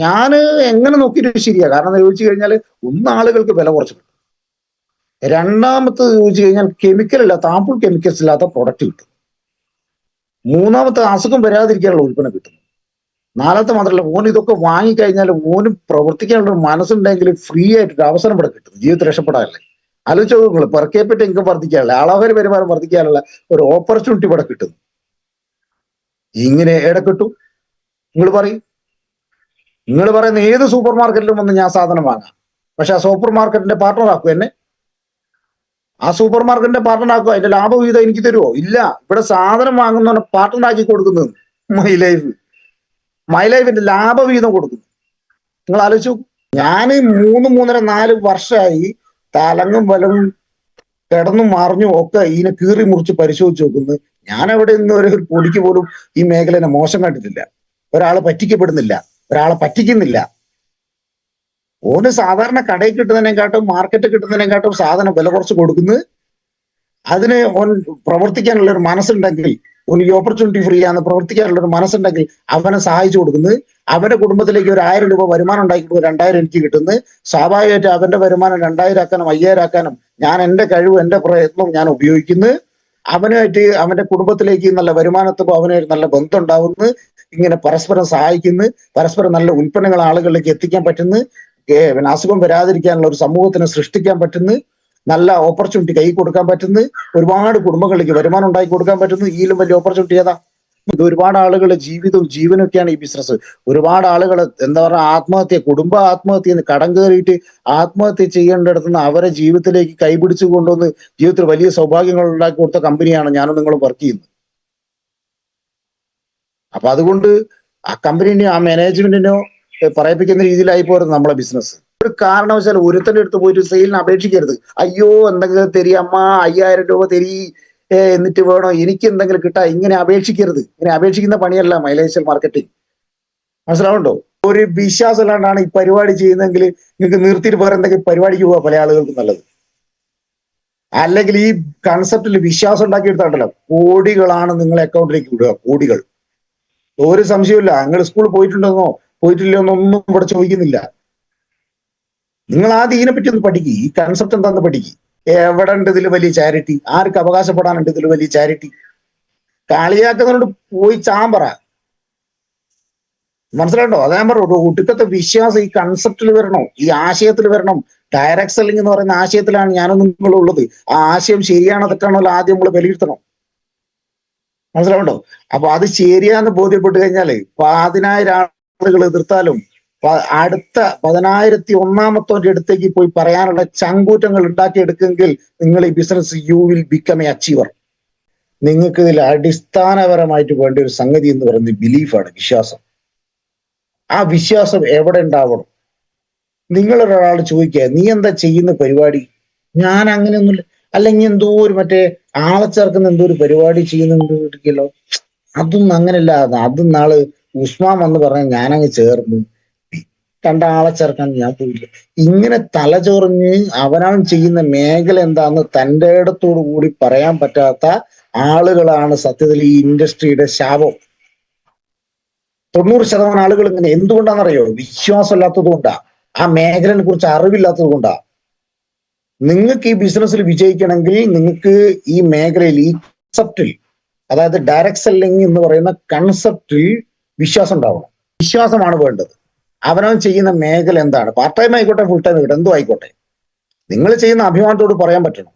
ഞാൻ എങ്ങനെ നോക്കിയിട്ട് ശരിയാ. കാരണം ചോദിച്ചു കഴിഞ്ഞാൽ ഒന്ന് ആളുകൾക്ക് വില കുറച്ച് രണ്ടാമത്തെ ചോദിച്ചു കഴിഞ്ഞാൽ കെമിക്കൽ ഇല്ലാത്ത ആപ്പിൾ കെമിക്കൽസ് ഇല്ലാത്ത പ്രൊഡക്റ്റ് കിട്ടും. മൂന്നാമത്തെ അസുഖം വരാതിരിക്കാനുള്ള ഉൽപ്പന്നം കിട്ടും. നാലാമത്തെ മാത്രമല്ല ഓൻ ഇതൊക്കെ വാങ്ങിക്കഴിഞ്ഞാൽ ഓനും പ്രവർത്തിക്കാനുള്ള ഒരു മനസ്സുണ്ടെങ്കിൽ ഫ്രീ ആയിട്ടൊരു അവസരം ഇവിടെ കിട്ടും. ജീവിതത്തിൽ രക്ഷപ്പെടാനല്ലേ. ആലോചിച്ച് പെർക്കേപ്പറ്റ ഇൻകം വർദ്ധിക്കാനുള്ള അളവര വരുമാനം വർദ്ധിക്കാനുള്ള ഒരു ഓപ്പർച്യൂണിറ്റി ഇവിടെ കിട്ടുന്നു ഇങ്ങനെ എവിടെ കിട്ടും. നിങ്ങൾ പറയും. നിങ്ങൾ പറയുന്ന ഏത് സൂപ്പർ മാർക്കറ്റിലും വന്ന് ഞാൻ സാധനം വാങ്ങാം. പക്ഷെ ആ സൂപ്പർ മാർക്കറ്റിന്റെ പാർട്ണർ ആക്കും എന്നെ. ആ സൂപ്പർ മാർക്കറ്റിന്റെ പാർട്ണർ ആക്കുക അതിന്റെ ലാഭവിഹിതം എനിക്ക് തരുമോ ഇല്ല. ഇവിടെ സാധനം വാങ്ങുന്നവനെ പാർട്ണർ ആക്കി കൊടുക്കുന്നത് മൈ ലൈഫ് മൈ ലൈഫിന്റെ ലാഭവിഹിതം കൊടുക്കുന്നു. നിങ്ങൾ ആലോചിച്ചു. ഞാൻ മൂന്ന് മൂന്നര നാല് വർഷമായി തലങ്ങും വലങ്ങും കിടന്നും മറിഞ്ഞും ഒക്കെ ഇതിനെ കീറി മുറിച്ച് പരിശോധിച്ച് നോക്കുന്നത് ഞാൻ അവിടെ നിന്ന് ഒരു പൊടിക്ക് പോലും ഈ മേഖലനെ മോശം കണ്ടിട്ടില്ല. ഒരാളെ പറ്റിക്കപ്പെടുന്നില്ല. ഒരാളെ പറ്റിക്കുന്നില്ല. ഓന് സാധാരണ കടയിൽ കിട്ടുന്നതിനെക്കാട്ടും മാർക്കറ്റ് കിട്ടുന്നതിനെക്കാട്ടും സാധനം വില കുറച്ച് കൊടുക്കുന്നത് അതിന് ഓൻ പ്രവർത്തിക്കാനുള്ള ഒരു മനസ്സുണ്ടെങ്കിൽ ഓന് ഈ ഓപ്പർച്യൂണിറ്റി ഫ്രീ ആണ് പ്രവർത്തിക്കാനുള്ള ഒരു മനസ്സുണ്ടെങ്കിൽ അവനെ സഹായിച്ചു കൊടുക്കുന്നത് അവന്റെ കുടുംബത്തിലേക്ക് ഒരു ആയിരം രൂപ വരുമാനം ഉണ്ടാക്കിയിട്ട് രണ്ടായിരം എനിക്ക് കിട്ടുന്നത് സ്വാഭാവികമായിട്ട് അവന്റെ വരുമാനം രണ്ടായിരം ആക്കാനും അയ്യായിരം ആക്കാനും ഞാൻ എന്റെ കഴിവ് എന്റെ പ്രയത്നം ഞാൻ ഉപയോഗിക്കുന്നു. അവനുമായിട്ട് അവന്റെ കുടുംബത്തിലേക്ക് നല്ല വരുമാനത്തുമ്പോൾ അവനൊരു നല്ല ബന്ധം ഉണ്ടാവുന്നു. ഇങ്ങനെ പരസ്പരം സഹായിക്കുന്നു പരസ്പരം നല്ല ഉൽപ്പന്നങ്ങൾ ആളുകളിലേക്ക് എത്തിക്കാൻ പറ്റുന്നു പിന്നെ അസുഖം വരാതിരിക്കാനുള്ള ഒരു സമൂഹത്തിന് സൃഷ്ടിക്കാൻ പറ്റുന്നു നല്ല ഓപ്പർച്യൂണിറ്റി കൈ കൊടുക്കാൻ പറ്റുന്നു ഒരുപാട് കുടുംബങ്ങളിലേക്ക് വരുമാനം ഉണ്ടാക്കി കൊടുക്കാൻ പറ്റുന്നു ഈയിലും വലിയ ഓപ്പർച്യൂണിറ്റി ഏതാ? ഇത് ഒരുപാട് ആളുകളുടെ ജീവിതവും ജീവനൊക്കെയാണ് ഈ ബിസിനസ് ഒരുപാട് ആളുകൾ എന്താ പറയുക ആത്മഹത്യ കുടുംബ ആത്മഹത്യ കടം കയറിയിട്ട് ആത്മഹത്യ ചെയ്യേണ്ടിടത്തുനിന്ന് അവരെ ജീവിതത്തിലേക്ക് കൈപിടിച്ചു കൊണ്ടുവന്ന് ജീവിതത്തിൽ വലിയ സൗഭാഗ്യങ്ങൾ ഉണ്ടാക്കി കൊടുത്ത കമ്പനിയാണ് ഞാനും നിങ്ങളും വർക്ക് ചെയ്യുന്നത്. അപ്പൊ അതുകൊണ്ട് ആ കമ്പനിനെയോ ആ മാനേജ്മെന്റിനോ പറയിപ്പിക്കുന്ന രീതിയിലായി പോരുന്നത് നമ്മളെ ബിസിനസ്. ഒരു കാരണവശാൽ ഒരുത്തന്റെ അടുത്ത് പോയിട്ട് സെയിലിന് അപേക്ഷിക്കരുത്. അയ്യോ എന്തെങ്കിലും തരി അമ്മ അയ്യായിരം രൂപ തരി എന്നിട്ട് വേണോ? എനിക്ക് എന്തെങ്കിലും കിട്ടാ ഇങ്ങനെ അപേക്ഷിക്കരുത്. ഇങ്ങനെ അപേക്ഷിക്കുന്ന പണിയല്ല മൈലേഷ്യൽ മാർക്കറ്റിംഗ്. മനസ്സിലാവുണ്ടോ ഒരു വിശ്വാസം ഇല്ലാണ്ടാണ് ഈ പരിപാടി ചെയ്യുന്നതെങ്കിൽ നിങ്ങൾക്ക് നിർത്തിയിട്ട് വേറെ എന്തെങ്കിലും പരിപാടിക്ക് പോവാ പല ആളുകൾക്ക് നല്ലത്. അല്ലെങ്കിൽ ഈ കൺസെപ്റ്റിൽ വിശ്വാസം ഉണ്ടാക്കിയെടുത്താണ്ടല്ലോ. കോടികളാണ് നിങ്ങളെ അക്കൗണ്ടിലേക്ക് വിടുക കോടികൾ. ഒരു സംശയമില്ല നിങ്ങൾ സ്കൂളിൽ പോയിട്ടുണ്ടെന്നോ പോയിട്ടില്ലെന്നോ ഒന്നും ഇവിടെ ചോദിക്കുന്നില്ല. നിങ്ങൾ ആദ്യം ഇതിനെപ്പറ്റി ഒന്ന് പഠിക്കുക ഈ കൺസെപ്റ്റ് എന്താന്ന് പഠിക്കുക എവിടെ ഉണ്ട് ഇതിൽ വലിയ ചാരിറ്റി ആർക്ക് അവകാശപ്പെടാനുണ്ട് ഇതിൽ വലിയ ചാരിറ്റി കളിയാക്കുന്നവരോട് പോയി ചാമ്പറ. മനസ്സിലാണ്ടോ അതാ പറ ഒടുക്കത്തെ വിശ്വാസം ഈ കൺസെപ്റ്റിൽ വരണം? ഈ ആശയത്തിൽ വരണം? ഡയറക്ട് സെല്ലിംഗ് എന്ന് പറയുന്ന ആശയത്തിലാണ് ഞാനൊന്നും നിങ്ങളുള്ളത്. ആ ആശയം ശരിയാണോ തെറ്റാണോ ആദ്യം നമ്മൾ വിലയിരുത്തണം. മനസ്സിലാവുണ്ടോ? അപ്പൊ അത് ശരിയാന്ന് ബോധ്യപ്പെട്ട് കഴിഞ്ഞാൽ പതിനായിരം ആളുകൾ എതിർത്താലും അടുത്ത പതിനായിരത്തി ഒന്നാമത്തോന്റെ അടുത്തേക്ക് പോയി പറയാനുള്ള ചങ്കൂറ്റങ്ങൾ ഉണ്ടാക്കിയെടുക്കുമെങ്കിൽ നിങ്ങൾ ഈ business you will become a achiever നിങ്ങൾക്ക് ഇതിൽ അടിസ്ഥാനപരമായിട്ട് വേണ്ട ഒരു സംഗതി എന്ന് പറയുന്നത് ബിലീഫാണ് വിശ്വാസം. ആ വിശ്വാസം എവിടെ ഉണ്ടാവണം? നിങ്ങളൊരാൾ ചോദിക്കുക നീ എന്താ ചെയ്യുന്ന പരിപാടി? ഞാൻ അങ്ങനെയൊന്നുമില്ല. അല്ലെങ്കിൽ എന്തോ ഒരു മറ്റേ ആളെ ചേർക്കുന്ന എന്തോ ഒരു പരിപാടി ചെയ്യുന്നുണ്ട് കിട്ടിക്കല്ലോ അതൊന്നും അങ്ങനെയല്ല. അതും നാൾ ഉസ്മാൻ വന്ന് പറഞ്ഞ ഞാനങ്ങ് കണ്ട ആളെ ചേർക്കാൻ ഞാൻ പോയില്ല. ഇങ്ങനെ തലചൊറിഞ്ഞ് അവനവൻ ചെയ്യുന്ന മേഖല എന്താന്ന് തന്റെ ഇടത്തോടു കൂടി പറയാൻ പറ്റാത്ത ആളുകളാണ് സത്യത്തിൽ ഈ ഇൻഡസ്ട്രിയുടെ ശാപം. തൊണ്ണൂറ് ശതമാനം ആളുകൾ ഇങ്ങനെ എന്തുകൊണ്ടാണെന്നറിയോ? വിശ്വാസമില്ലാത്തത് കൊണ്ടാ ആ മേഖലയെ കുറിച്ച് അറിവില്ലാത്തത് കൊണ്ടാ നിങ്ങൾക്ക് ഈ ബിസിനസ്സിൽ വിജയിക്കണമെങ്കിൽ നിങ്ങൾക്ക് ഈ മേഖലയിൽ ഈ കൺസെപ്റ്റിൽ അതായത് ഡയറക്ട് സെല്ലിംഗ് എന്ന് പറയുന്ന കൺസെപ്റ്റിൽ വിശ്വാസം ഉണ്ടാവണം. വിശ്വാസമാണ് വേണ്ടത്. അവനവൻ ചെയ്യുന്ന മേഖല എന്താണ്? പാർട്ട് ടൈം ആയിക്കോട്ടെ ഫുൾ ടൈം ആയിക്കോട്ടെ എന്തോ ആയിക്കോട്ടെ. നിങ്ങൾ ചെയ്യുന്ന അഭിമാനത്തോട് പറയാൻ പറ്റണം.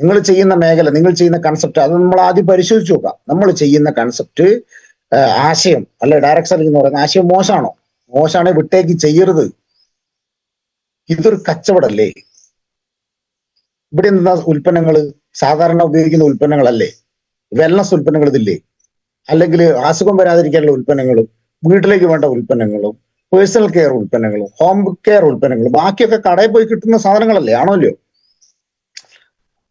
നിങ്ങൾ ചെയ്യുന്ന മേഖല നിങ്ങൾ ചെയ്യുന്ന കൺസെപ്റ്റ് അത് നമ്മൾ ആദ്യം പരിശോധിച്ച് നോക്കാം. നമ്മൾ ചെയ്യുന്ന കൺസെപ്റ്റ് ആശയം അല്ലെ ഡയറക്ട് സെല്ലിംഗ് എന്ന് പറയുന്ന ആശയം മോശമാണോ? മോശമാണെ വിട്ടേക്ക് ചെയ്യരുത്. ഇതൊരു കച്ചവടല്ലേ ഇവിടെ നിന്ന ഉൽപ്പന്നങ്ങൾ സാധാരണ ഉപയോഗിക്കുന്ന ഉൽപ്പന്നങ്ങളല്ലേ? വെൽനസ് ഉൽപ്പന്നങ്ങൾ ഇതില്ലേ? അല്ലെങ്കിൽ അസുഖം വരാതിരിക്കാനുള്ള ഉൽപ്പന്നങ്ങളും വീട്ടിലേക്ക് വേണ്ട ഉൽപ്പന്നങ്ങളും പേഴ്സണൽ കെയർ ഉൽപ്പന്നങ്ങളും ഹോം കെയർ ഉൽപ്പന്നങ്ങളും ബാക്കിയൊക്കെ കടയിൽ പോയി കിട്ടുന്ന സാധനങ്ങളല്ലേ? ആണല്ലോ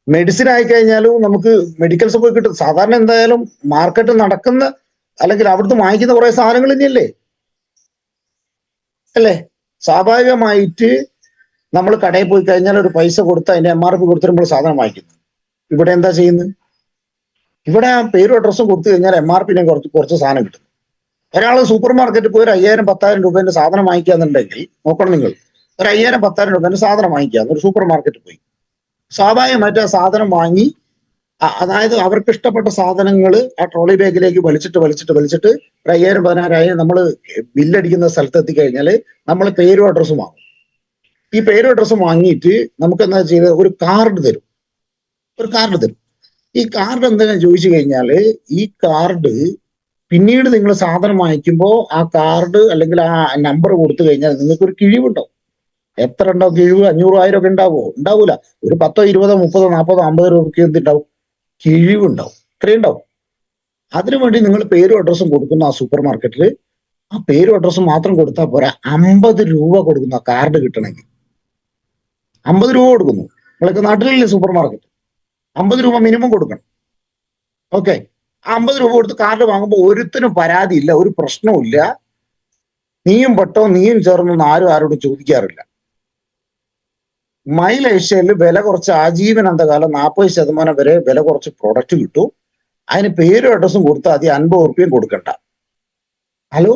മെഡിസിൻ ആയി കഴിഞ്ഞാലും നമുക്ക് മെഡിക്കൽസ് പോയി കിട്ടും. സാധാരണ എന്തായാലും മാർക്കറ്റ് നടക്കുന്ന അല്ലെങ്കിൽ അവിടുന്ന് വാങ്ങിക്കുന്ന കുറെ സാധനങ്ങൾ ഇനിയല്ലേ? അല്ലേ? സ്വാഭാവികമായിട്ട് നമ്മൾ കടയിൽ പോയി കഴിഞ്ഞാൽ ഒരു പൈസ കൊടുത്ത് അതിന്റെ എം ആർ പി കൊടുത്തിട്ട് നമ്മൾ സാധനം വാങ്ങിക്കുന്നു. ഇവിടെ എന്താ ചെയ്യുന്നത്? ഇവിടെ ആ പേരും അഡ്രസ്സും കൊടുത്തു കഴിഞ്ഞാൽ എം ആർ പിന്നെ കുറച്ച് കുറച്ച് സാധനം കിട്ടും. ഒരാൾ സൂപ്പർ മാർക്കറ്റിൽ പോയി ഒരു അയ്യായിരം പത്തായിരം രൂപേന്റെ സാധനം വാങ്ങിക്കാന്നുണ്ടെങ്കിൽ നോക്കണം നിങ്ങൾ. ഒരു അയ്യായിരം പത്തായിരം രൂപേന്റെ സാധനം വാങ്ങിക്കുക ഒരു സൂപ്പർ മാർക്കറ്റിൽ പോയി. സ്വാഭാവികമായിട്ട് ആ സാധനം വാങ്ങി അതായത് അവർക്ക് ഇഷ്ടപ്പെട്ട സാധനങ്ങൾ ആ ട്രോളി ബാഗിലേക്ക് വലിച്ചിട്ട് വലിച്ചിട്ട് വലിച്ചിട്ട് ഒരു അയ്യായിരം പതിനായിരം നമ്മൾ ബില്ലടിക്കുന്ന സ്ഥലത്ത് എത്തിക്കഴിഞ്ഞാൽ നമ്മൾ പേരും അഡ്രസ്സും വാങ്ങും. ഈ പേരും അഡ്രസ്സും വാങ്ങിയിട്ട് നമുക്ക് എന്താ ചെയ്ത് ഒരു കാർഡ് തരും. ഒരു കാർഡ് തരും. ഈ കാർഡ് എന്താ ചോദിച്ചു കഴിഞ്ഞാൽ ഈ കാർഡ് പിന്നീട് നിങ്ങൾ സാധനം വാങ്ങിക്കുമ്പോൾ ആ കാർഡ് അല്ലെങ്കിൽ ആ നമ്പർ കൊടുത്തു കഴിഞ്ഞാൽ നിങ്ങൾക്ക് ഒരു കിഴിവുണ്ടാവും. എത്ര ഉണ്ടാവും കിഴിവ്? അഞ്ഞൂറായിരം ഒക്കെ ഉണ്ടാവുമോ ഉണ്ടാവൂല. ഒരു പത്തോ ഇരുപതോ മുപ്പതോ നാൽപ്പതോ അമ്പതോ രൂപയ്ക്ക് എന്തുണ്ടാവും? കിഴിവുണ്ടാവും. ഇത്രയും ഉണ്ടാവും. അതിനുവേണ്ടി നിങ്ങൾ പേരും അഡ്രസ്സും കൊടുക്കുന്ന ആ സൂപ്പർ മാർക്കറ്റിൽ ആ പേരും അഡ്രസ്സും മാത്രം കൊടുത്താൽ പോരാ. അമ്പത് രൂപ കൊടുക്കുന്ന കാർഡ് കിട്ടണമെങ്കിൽ. അമ്പത് രൂപ കൊടുക്കുന്നു. നിങ്ങൾക്ക് നാട്ടിലില്ലേ സൂപ്പർ മാർക്കറ്റ്? അമ്പത് രൂപ മിനിമം കൊടുക്കണം. ഓക്കെ അമ്പത് രൂപ കൊടുത്ത് കാർഡ് വാങ്ങുമ്പോൾ ഒരുത്തിനും പരാതിയില്ല ഒരു പ്രശ്നവുമില്ല നീയും പെട്ടോ നീയും ചേർന്നൊന്നും ആരും ആരോടും ചോദിക്കാറില്ല. മൈൽ ഏഷ്യയിൽ വില കുറച്ച് ആജീവനന്തകാലം നാൽപ്പത് ശതമാനം വരെ വില കുറച്ച് പ്രൊഡക്റ്റ് കിട്ടും. അതിന് പേരും അഡ്രസ്സും കൊടുത്താൽ അതി അൻപത് ഉറുപ്പ്യം കൊടുക്കണ്ട. ഹലോ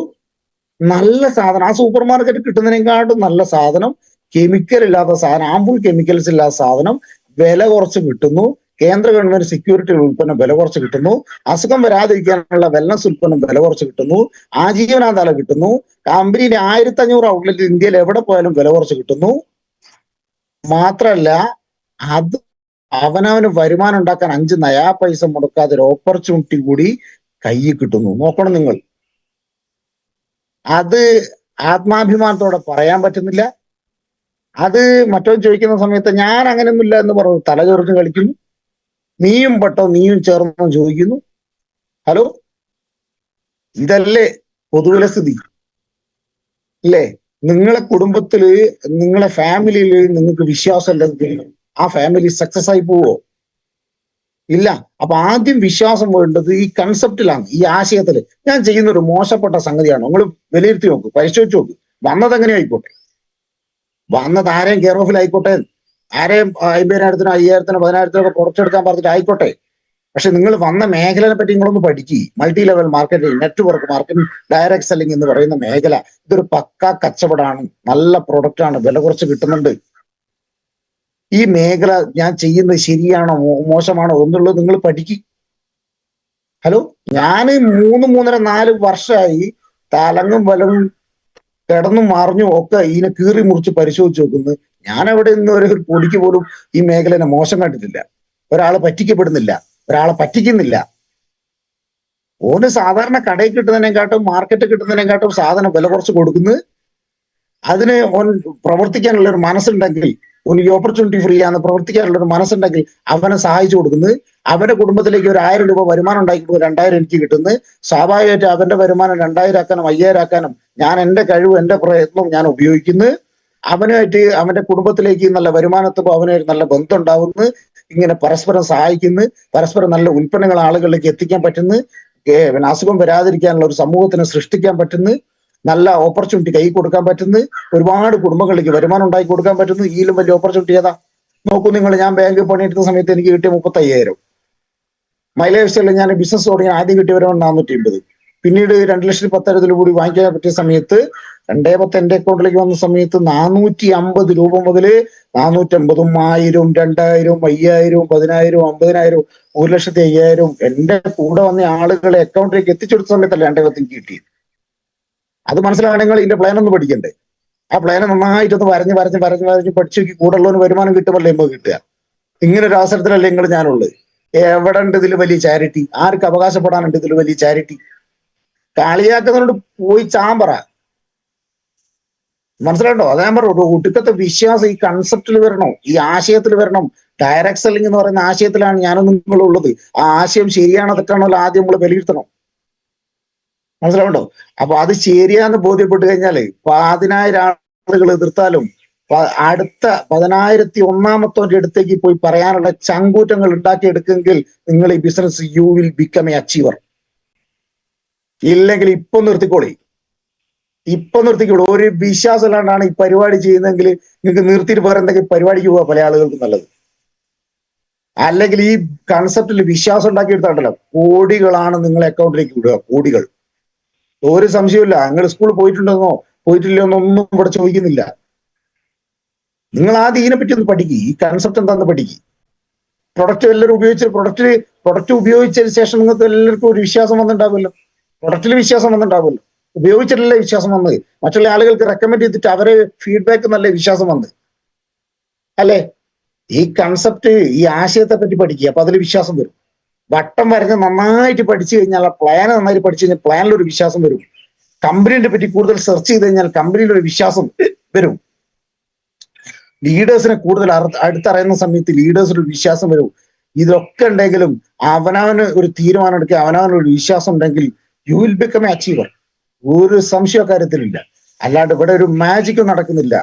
നല്ല സാധനം. ആ സൂപ്പർ മാർക്കറ്റ് കിട്ടുന്നതിനെക്കാട്ടും നല്ല സാധനം കെമിക്കൽ ഇല്ലാത്ത സാധനം ആംബുൾ കെമിക്കൽസ് ഇല്ലാത്ത സാധനം വില കുറച്ച് കിട്ടുന്നു. കേന്ദ്ര ഗവൺമെന്റ് സെക്യൂരിറ്റി ഉൽപ്പന്നം വില കുറച്ച് കിട്ടുന്നു. അസുഖം വരാതിരിക്കാനുള്ള വെൽനസ് ഉൽപ്പന്നം വില കുറച്ച് കിട്ടുന്നു. ആജീവനാന്താല കിട്ടുന്നു. കമ്പനിയുടെ ആയിരത്തി അഞ്ഞൂറ് ഔട്ട്ലെറ്റ് ഇന്ത്യയിൽ എവിടെ പോയാലും വില കുറച്ച് കിട്ടുന്നു. മാത്രല്ല അത് അവനവന് വരുമാനം ഉണ്ടാക്കാൻ അഞ്ച് നയാ പൈസ മുടക്കാതെ ഒരു ഓപ്പർച്യൂണിറ്റി കൂടി കയ്യിൽ കിട്ടുന്നു. നോക്കണം നിങ്ങൾ. അത് ആത്മാഭിമാനത്തോടെ പറയാൻ പറ്റുന്നില്ല. അത് മറ്റോ ചോദിക്കുന്ന സമയത്ത് ഞാൻ അങ്ങനെയൊന്നുമില്ല എന്ന് പറഞ്ഞു തല തലചോറിന് കളിക്കുന്നു നീയും പെട്ടോ നീയും ചേർന്നോ ചോദിക്കുന്നു. ഹലോ? ഇതല്ലേ പൊതുവിലെ സ്ഥിതി? അല്ലേ? നിങ്ങളെ കുടുംബത്തിൽ നിങ്ങളെ ഫാമിലിയിൽ നിങ്ങൾക്ക് വിശ്വാസം ഇല്ലെങ്കിൽ ആ ഫാമിലി സക്സസ് ആയി പോവോ? ഇല്ല. അപ്പൊ ആദ്യം വിശ്വാസം വേണ്ടത് ഈ കൺസെപ്റ്റിലാണ് ഈ ആശയത്തിൽ. ഞാൻ ചെയ്യുന്ന ഒരു മോശപ്പെട്ട സംഗതിയാണ്? നിങ്ങൾ വിലയിരുത്തി നോക്ക് പരിശോധിച്ച് നോക്ക്. വന്നത് എങ്ങനെ ആയിക്കോട്ടെ വന്നത് ആരെയും കെയർ ഓഫിൽ ആയിക്കോട്ടെ. ആരെയും അമ്പതിനായിരത്തിനോ അയ്യായിരത്തിനോ പതിനായിരത്തിനോ ഒക്കെ കുറച്ചെടുക്കാൻ പറഞ്ഞിട്ട് ആയിക്കോട്ടെ. പക്ഷെ നിങ്ങൾ വന്ന മേഖലയെ പറ്റി നിങ്ങളൊന്ന് പഠിക്കുക multi level marketing network marketing direct selling എന്ന് പറയുന്ന മേഖല ഇതൊരു പക്ക കച്ചവടമാണ് നല്ല പ്രൊഡക്റ്റ് ആണ്. വില കുറച്ച് കിട്ടുന്നുണ്ട്. ഈ മേഖല ഞാൻ ചെയ്യുന്നത് ശരിയാണോ മോശമാണോ എന്നുള്ളത് നിങ്ങൾ പഠിക്കുക ഹലോ ഞാൻ മൂന്ന് മൂന്നര നാല് വർഷമായി തലങ്ങും വലങ്ങും കിടന്നും മറിഞ്ഞും ഒക്കെ ഇതിനെ കീറി മുറിച്ച് പരിശോധിച്ച് നോക്കുന്നു. ഞാൻ അവിടെ നിന്ന് ഒരു പൊടിക്ക് പോലും ഈ മേഖലനെ മോശം കണ്ടിട്ടില്ല. ഒരാളെ പറ്റിക്കപ്പെടുന്നില്ല. ഒരാളെ പറ്റിക്കുന്നില്ല. ഓന് സാധാരണ കടയിൽ കിട്ടുന്നതിനെക്കാട്ടും മാർക്കറ്റ് കിട്ടുന്നതിനെക്കാട്ടും സാധനം വില കുറച്ച് കൊടുക്കുന്നു. അതിന് ഓൻ പ്രവർത്തിക്കാനുള്ള ഒരു മനസ്സുണ്ടെങ്കിൽ ഓന് ഈ ഓപ്പർച്യൂണിറ്റി ഫ്രീ ആണ് പ്രവർത്തിക്കാനുള്ള ഒരു മനസ്സുണ്ടെങ്കിൽ അവനെ സഹായിച്ചു കൊടുക്കുന്നു. അവന്റെ കുടുംബത്തിലേക്ക് ഒരു ആയിരം രൂപ വരുമാനം ഉണ്ടാക്കിയിട്ട് രണ്ടായിരം എനിക്ക് കിട്ടുന്നത് സ്വാഭാവികമായിട്ട് അവന്റെ വരുമാനം രണ്ടായിരം ആക്കാനും അയ്യായിരം ആക്കാനും ഞാൻ എന്റെ കഴിവ് എന്റെ പ്രയത്നം ഞാൻ ഉപയോഗിക്കുന്നു. അവനുമായിട്ട് അവന്റെ കുടുംബത്തിലേക്ക് നല്ല വരുമാനത്തുമ്പോൾ അവനൊരു നല്ല ബന്ധം ഉണ്ടാവുന്നു ഇങ്ങനെ പരസ്പരം സഹായിക്കുന്നു. പരസ്പരം നല്ല ഉൽപ്പന്നങ്ങൾ ആളുകളിലേക്ക് എത്തിക്കാൻ പറ്റുന്നു. അസുഖം വരാതിരിക്കാനുള്ള ഒരു സമൂഹത്തിനെ സൃഷ്ടിക്കാൻ പറ്റുന്നു. നല്ല ഓപ്പർച്യൂണിറ്റി കൈ കൊടുക്കാൻ പറ്റുന്നു. ഒരുപാട് കുടുംബങ്ങളിലേക്ക് വരുമാനം ഉണ്ടാക്കി കൊടുക്കാൻ പറ്റുന്നു. ഈലും വലിയ ഓപ്പർച്യൂണിറ്റി ഏതാ? നോക്കൂ നിങ്ങൾ ഞാൻ ബാങ്കിൽ പണിയെടുത്ത സമയത്ത് എനിക്ക് കിട്ടിയ മുപ്പത്തി അയ്യായിരം മൈലേഴ്സിൽ ഞാൻ ബിസിനസ് തുടങ്ങി ആദ്യം കിട്ടിയ നാനൂറ്റി അമ്പത്. പിന്നീട് രണ്ട് ലക്ഷത്തി പത്തായിരത്തിൽ കൂടി വാങ്ങിക്കാൻ പറ്റിയ സമയത്ത് രണ്ടേ പത്ത് എന്റെ അക്കൗണ്ടിലേക്ക് വന്ന സമയത്ത് നാനൂറ്റി അമ്പത് രൂപ മുതൽ നാനൂറ്റമ്പതും ആയിരം രണ്ടായിരം അയ്യായിരം പതിനായിരം അമ്പതിനായിരം ഒരു ലക്ഷത്തി അയ്യായിരം എന്റെ കൂടെ വന്ന ആളുകളെ അക്കൗണ്ടിലേക്ക് എത്തിച്ചെടുത്ത സമയത്തല്ല രണ്ടേ പത്തിന് കിട്ടി അത് മനസ്സിലാണെങ്കിൽ ഇതിന്റെ പ്ലാൻ ഒന്ന് പഠിക്കണ്ടേ? ആ പ്ലാൻ നന്നായിട്ടൊന്ന് വരഞ്ഞ് വരഞ്ഞ് വരഞ്ഞ് വരഞ്ഞ് പഠിച്ചു നോക്കി കൂടെ ഉള്ളവന് വരുമാനം കിട്ടുമല്ലേ നമുക്ക് കിട്ടുക? ഇങ്ങനെ ഒരു അവസരത്തിലല്ലേ നിങ്ങൾ ഞാനുള്ളത്. എവിടെ ഉണ്ട് ഇതിൽ വലിയ ചാരിറ്റി ആർക്ക് അവകാശപ്പെടാനുണ്ട് ഇതിൽ വലിയ ചാരിറ്റി കളിയാക്കുന്നവരോട് പോയി ചാമ്പറ. മനസ്സിലാണ്ടോ അതാ ഞാൻ പറഞ്ഞു ഒടുക്കത്തെ വിശ്വാസം ഈ കൺസെപ്റ്റിൽ വരണോ ഈ ആശയത്തിൽ വരണം. ഡയറക്ട് സെല്ലിംഗ് എന്ന് പറയുന്ന ആശയത്തിലാണ് ഞാനും നിങ്ങളുള്ളത് ആ ആശയം ശരിയാണോ തെറ്റാണോ ആദ്യം നമ്മൾ വിലയിരുത്തണം. മനസ്സിലാവുണ്ടോ അപ്പൊ അത് ശരിയാന്ന് ബോധ്യപ്പെട്ട് കഴിഞ്ഞാൽ പതിനായിരം ആളുകൾ എതിർത്താലും അടുത്ത പതിനായിരത്തി ഒന്നാമത്തോന്റെ അടുത്തേക്ക് പോയി പറയാനുള്ള ചങ്കൂറ്റങ്ങൾ ഉണ്ടാക്കിയെടുക്കെങ്കിൽ നിങ്ങൾ ഈ business you will become a achiever ഇല്ലെങ്കിൽ ഇപ്പൊ നിർത്തിക്കോളി. ഇപ്പൊ നിർത്തിക്കോളി. ഒരു വിശ്വാസം ഇല്ലാണ്ടാണ് ഈ പരിപാടി ചെയ്യുന്നതെങ്കിൽ നിങ്ങൾക്ക് നിർത്തിയിട്ട് വേറെ എന്തെങ്കിലും പരിപാടിക്ക് പോവാ പല ആളുകൾക്ക് നല്ലത്. അല്ലെങ്കിൽ ഈ കൺസെപ്റ്റിൽ വിശ്വാസം ഉണ്ടാക്കിയെടുത്താണ്ടല്ലോ. കോടികളാണ് നിങ്ങളെ അക്കൗണ്ടിലേക്ക് വിടുക കോടികൾ. ഒരു സംശയമില്ല നിങ്ങൾ സ്കൂളിൽ പോയിട്ടുണ്ടെന്നോ പോയിട്ടില്ലെന്നോ ഒന്നും ഇവിടെ ചോദിക്കുന്നില്ല. നിങ്ങൾ ആദ്യം ഇതിനെപ്പറ്റി ഒന്ന് പഠിക്കുക ഈ കൺസെപ്റ്റ് എന്താന്ന് പഠിക്കുക പ്രൊഡക്റ്റ് എല്ലാവരും ഉപയോഗിച്ച് പ്രൊഡക്റ്റ് പ്രൊഡക്റ്റ് ഉപയോഗിച്ചതിന് ശേഷം നിങ്ങൾക്ക് എല്ലാവർക്കും ഒരു വിശ്വാസം വന്നിട്ടുണ്ടാവുമല്ലോ. പ്രൊഡക്റ്റിൽ വിശ്വാസം വന്നിട്ടുണ്ടാവുമല്ലോ. ഉപയോഗിച്ചിട്ടല്ലേ വിശ്വാസം വന്നത്. മറ്റുള്ള ആളുകൾക്ക് റെക്കമെൻഡ് ചെയ്തിട്ട് അവരെ ഫീഡ്ബാക്ക് നല്ല വിശ്വാസം വന്നത്. അല്ലേ? ഈ കൺസെപ്റ്റ് ഈ ആശയത്തെ പറ്റി പഠിക്കുക അപ്പൊ അതിൽ വിശ്വാസം വരും. വട്ടം വരഞ്ഞ് നന്നായിട്ട് പഠിച്ചു കഴിഞ്ഞാൽ ആ പ്ലാൻ നന്നായിട്ട് പഠിച്ചു കഴിഞ്ഞാൽ പ്ലാനിൽ ഒരു വിശ്വാസം വരും. കമ്പനീനെ പറ്റി കൂടുതൽ സെർച്ച് ചെയ്ത് കഴിഞ്ഞാൽ കമ്പനിയിൽ ഒരു വിശ്വാസം വരും. ലീഡേഴ്സിനെ കൂടുതൽ അടുത്തറിയുന്ന സമയത്ത് ലീഡേഴ്സിന് ഒരു വിശ്വാസം വരും. ഇതൊക്കെ ഉണ്ടെങ്കിലും അവനവന് ഒരു തീരുമാനം എടുക്കുക അവനവന് ഒരു വിശ്വാസം ഉണ്ടെങ്കിൽ you will become a achiever ഒരു സംശയ കാര്യത്തിലില്ല. അല്ലാണ്ട് ഇവിടെ ഒരു മാജിക് നടക്കുന്നില്ല.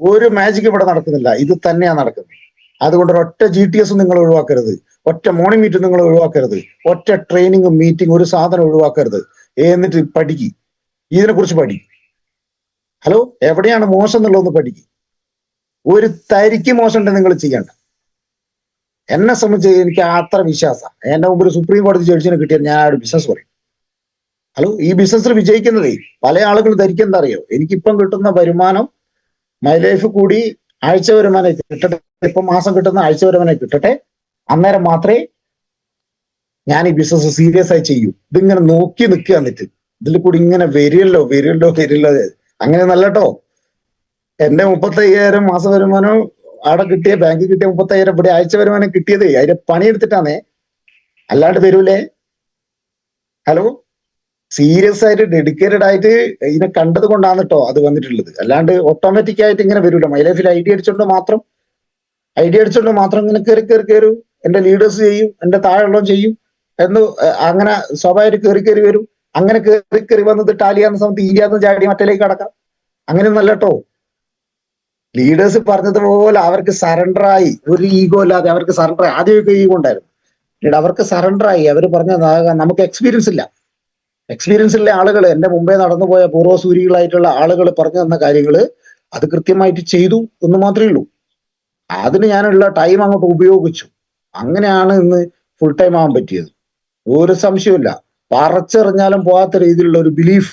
ഒരു മാജിക് ഇവിടെ നടക്കുന്നില്ല. ഇത് തന്നെയാണ് നടക്കുന്നത്. അതുകൊണ്ട് ഒറ്റ ജി ടി എസും നിങ്ങൾ ഒഴിവാക്കരുത്. ഒറ്റ മോർണിംഗ് മീറ്റ് നിങ്ങൾ ഒഴിവാക്കരുത്. ഒറ്റ ട്രെയിനിങ്ങും മീറ്റിംഗ് ഒരു സാധനം ഒഴിവാക്കരുത്. എന്നിട്ട് പഠിക്കും. ഇതിനെക്കുറിച്ച് കുറിച്ച് പഠി ഹലോ എവിടെയാണ് മോശം എന്നുള്ളതൊന്ന് പഠിക്ക്. ഒരു തരിക്ക് മോശം ഉണ്ടെങ്കിൽ നിങ്ങൾ ചെയ്യണ്ട. എന്നെ സംബന്ധിച്ച് എനിക്ക് അത്ര വിശ്വാസം എന്റെ മുമ്പിൽ സുപ്രീം കോടതി ജഡ്ജിനെ കിട്ടിയാൽ ഞാൻ ഒരു ബിസിനസ് പറയും. ഹലോ ഈ ബിസിനസ്സിൽ വിജയിക്കുന്നതേ പല ആളുകൾ ധരിക്കുന്ന അറിയോ? എനിക്കിപ്പം കിട്ടുന്ന വരുമാനം മൈ ലൈഫ് കൂടി ആഴ്ച വരുമാനം കിട്ടട്ടെ ഇപ്പൊ മാസം കിട്ടുന്ന ആഴ്ച വരുമാനം കിട്ടട്ടെ അന്നേരം മാത്രമേ ഞാൻ ഈ ബിസിനസ് സീരിയസ് ആയി ചെയ്യൂ. ഇതിങ്ങനെ നോക്കി നിൽക്കുക എന്നിട്ട്. ഇതിൽ കൂടി ഇങ്ങനെ വരില്ലോ വരില്ലോ വരില്ലോ അങ്ങനെ നല്ലട്ടോ എന്റെ മുപ്പത്തയ്യായിരം മാസ വരുമാനം അവിടെ കിട്ടിയ ബാങ്കിൽ കിട്ടിയ മുപ്പത്തയ്യായിരം ഇവിടെ ആഴ്ച വരുമാനം കിട്ടിയതേ അതിന്റെ പണിയെടുത്തിട്ടാണേ അല്ലാണ്ട് വരൂലേ? ഹലോ? സീരിയസ് ആയിട്ട് ഡെഡിക്കേറ്റഡ് ആയിട്ട് ഇതിനെ കണ്ടത് കൊണ്ടാണ് കേട്ടോ അത് വന്നിട്ടുള്ളത്. അല്ലാണ്ട് ഓട്ടോമാറ്റിക് ആയിട്ട് ഇങ്ങനെ വരൂല. മൈ ലൈഫിൽ ഐ ഡി അടിച്ചോണ്ട് മാത്രം ഐ ഡി അടിച്ചോണ്ട് മാത്രം ഇങ്ങനെ കയറി കയറി കയറൂ എന്റെ ലീഡേഴ്സ് ചെയ്യും എന്റെ താഴെയുള്ളവൻ ചെയ്യും എന്ന് അങ്ങനെ സ്വാഭാവിക കയറി കയറി വരും. അങ്ങനെ കയറി കയറി വന്നത് ടാലിയാകുന്ന സമയത്ത് ഈയാന്ന് ചാടി മറ്റേലേക്ക് കടക്കാം. അങ്ങനെ നല്ല കേട്ടോ ലീഡേഴ്സ് പറഞ്ഞതുപോലെ അവർക്ക് സറണ്ടറായി ഒരു ഈഗോ ഇല്ലാതെ അവർക്ക് സറണ്ടർ ആദ്യമൊക്കെ ഈഗോ ഉണ്ടായിരുന്നു. പിന്നീട് അവർക്ക് സറണ്ടറായി അവർ പറഞ്ഞ നമുക്ക് എക്സ്പീരിയൻസ് ഇല്ല. എക്സ്പീരിയൻസ് ഉള്ള ആളുകൾ എന്റെ മുമ്പേ നടന്നുപോയ പൂർവസൂരികളായിട്ടുള്ള ആളുകൾ പറഞ്ഞു തന്ന കാര്യങ്ങൾ അത് കൃത്യമായിട്ട് ചെയ്തു എന്ന് മാത്രമേ ഉള്ളൂ. അതിന് ഞാനുള്ള ടൈം അങ്ങോട്ട് ഉപയോഗിച്ചു. അങ്ങനെയാണ് ഇന്ന് ഫുൾ ടൈം ആവാൻ പറ്റിയത്. ഒരു സംശയമില്ല പറച്ചെറിഞ്ഞാലും പോകാത്ത രീതിയിലുള്ള ഒരു ബിലീഫ്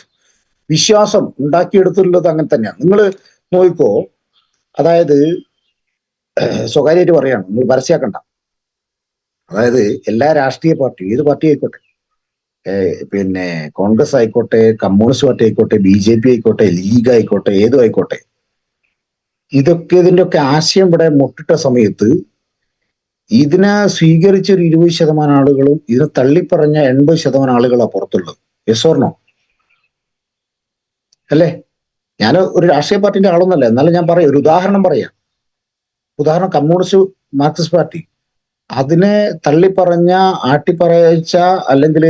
വിശ്വാസം ഉണ്ടാക്കിയെടുത്തിട്ടുള്ളത് അങ്ങനെ തന്നെയാണ്. നിങ്ങൾ നോക്കിക്കോ. അതായത് സ്വകാര്യമായിട്ട് പറയാണ് നിങ്ങൾ പരസ്യമാക്കണ്ട. അതായത് എല്ലാ രാഷ്ട്രീയ പാർട്ടിയും ഏത് പാർട്ടി ആയിക്കോട്ടെ പിന്നെ കോൺഗ്രസ് ആയിക്കോട്ടെ കമ്മ്യൂണിസ്റ്റ് പാർട്ടി ആയിക്കോട്ടെ ബി ജെ പി ആയിക്കോട്ടെ ലീഗ് ആയിക്കോട്ടെ ഏതും ആയിക്കോട്ടെ ഇതൊക്കെ ഇതിന്റെ ഒക്കെ ആശയം ഇവിടെ മുട്ടിട്ട സമയത്ത് ഇതിനെ സ്വീകരിച്ച ഒരു ഇരുപത് ശതമാനം ആളുകളും ഇതിനെ തള്ളിപ്പറഞ്ഞ എൺപത് ശതമാനം ആളുകളാണ് പുറത്തുള്ളത്. യെസ് ഓർണോ അല്ലേ? ഞാൻ ഒരു രാഷ്ട്രീയ പാർട്ടിന്റെ ആളൊന്നല്ല. എന്നാലും ഞാൻ പറയാം ഒരു ഉദാഹരണം പറയാം. ഉദാഹരണം കമ്മ്യൂണിസ്റ്റ് മാർക്സിസ്റ്റ് പാർട്ടി. അതിനെ തള്ളിപ്പറഞ്ഞ ആട്ടിപ്പറയച്ച അല്ലെങ്കിൽ